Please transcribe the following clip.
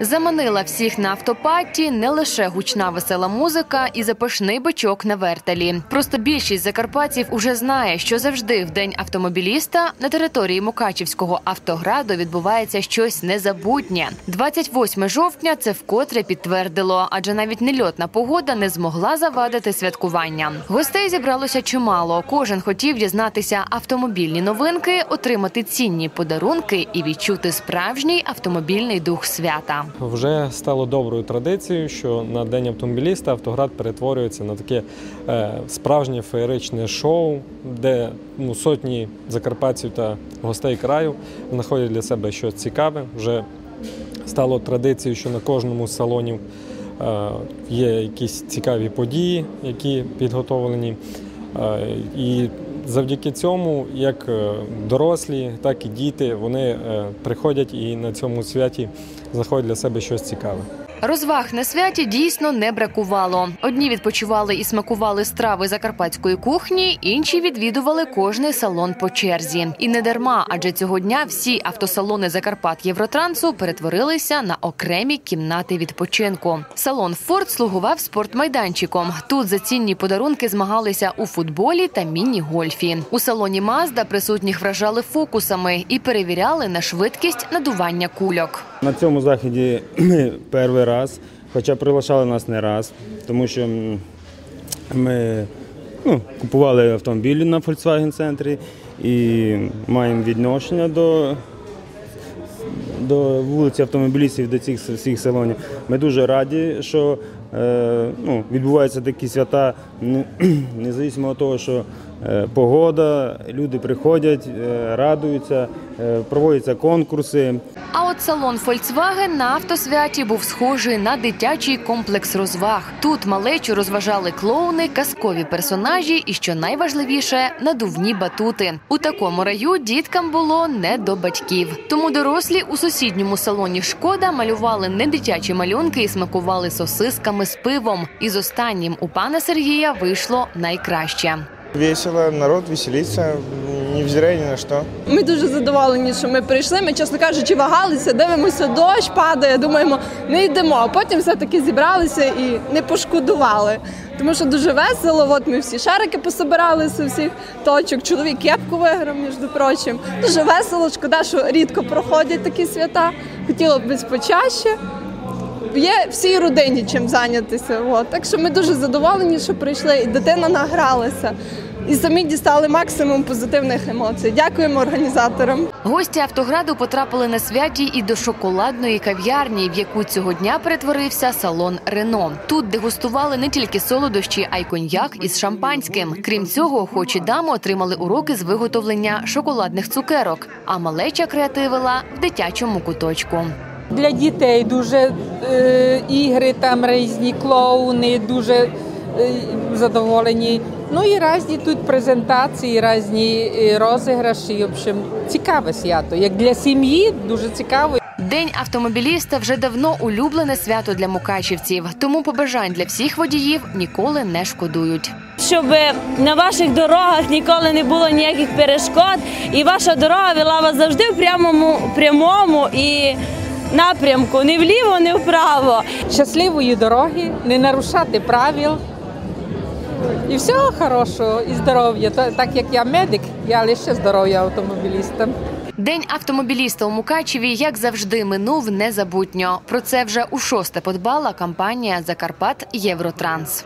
Заманила всіх на автопаті не лише гучна весела музика і запашний бичок на вертелі. Просто більшість закарпатців уже знає, що завжди в день автомобіліста на території Мукачівського автограду відбувається щось незабутнє. 28 жовтня це вкотре підтвердило, адже навіть нельотна погода не змогла завадити святкування. Гостей зібралося чимало. Кожен хотів дізнатися автомобільні новинки, отримати цінні подарунки і відчути справжній автомобільний дух свята. Вже стало доброю традицією, що на день автомобіліста автоград перетворюється на таке е, справжнє феєричне шоу, де ну, сотні закарпатців та гостей краю знаходять для себе щось цікаве. Вже стало традицією, що на кожному з салонів е, є якісь цікаві події, які підготовлені. Е, І завдяки цьому, як е, дорослі, так і діти, вони е, приходять і на цьому святі знаходять для себе щось цікаве. Розваг на святі дійсно не бракувало. Одні відпочивали і смакували страви закарпатської кухні, інші відвідували кожний салон по черзі. І не дарма, адже цього дня всі автосалони Закарпат Євротрансу перетворилися на окремі кімнати відпочинку. Салон Форд слугував спортмайданчиком. Тут за цінні подарунки змагалися у футболі та міні-гольфі. У салоні Мазда присутніх вражали фокусами і перевіряли на швидкість надування кульок. На цьому заході перший раз, хоча приглашали нас не раз, тому що ми ну, купували автомобілі на Volkswagen центрі і маємо відношення до, до вулиці автомобілістів, до цих всіх салонів. Ми дуже раді, що е, ну, відбуваються такі свята, не- незалежно від того, що погода, люди приходять, е, радуються, е, проводяться конкурси. А от салон Volkswagen на автосвяті був схожий на дитячий комплекс розваг. Тут малечу розважали клоуни, казкові персонажі і, що найважливіше, надувні батути. У такому раю діткам було не до батьків. Тому дорослі у сусідньому салоні Шкода малювали не дитячі малюнки і смакували сосисками з пивом. І з останнім у пана Сергія вийшло найкраще. Весело, народ веселится, невзирая ни на что. Ми дуже задоволені, що ми прийшли. Ми, чесно кажучи, вагалися, дивимося, дощ падає. Думаємо, не йдемо. А потім все-таки зібралися і не пошкодували. Тому що дуже весело. От ми всі шарики пособирали з всіх точок. Чоловік кепку виграв, між прочим. Дуже весело. Шкода, що рідко проходять такі свята. Хотіло б почаще. Є всій родині чим зайнятися. От. Так що ми дуже задоволені, що прийшли, і дитина награлася. І самі дістали максимум позитивних емоцій. Дякуємо організаторам. Гості автограду потрапили на святі і до шоколадної кав'ярні, в яку цього дня перетворився салон Рено. Тут дегустували не тільки солодощі, а й коньяк із шампанським. Крім цього, охочі дами отримали уроки з виготовлення шоколадних цукерок. А малеча креативила в дитячому куточку. Для дітей дуже е, ігри, там різні клоуни, дуже е, задоволені. Ну і різні тут презентації, різні е, розіграші. В общем, цікаве свято. Як для сім'ї, дуже цікаво. День автомобіліста вже давно улюблене свято для мукачівців, тому побажань для всіх водіїв ніколи не шкодують. щоб на ваших дорогах ніколи не було ніяких перешкод, і ваша дорога вела вас завжди в прямому, прямому і напрямку, не вліво, не вправо. Щасливої дороги, не нарушати правил. І всього хорошого, і здоров'я. Так як я медик, я лише здоров'я автомобілістам. День автомобіліста у Мукачеві, як завжди, минув незабутньо. Про це вже у шосте подбала компанія Закарпат Євротранс.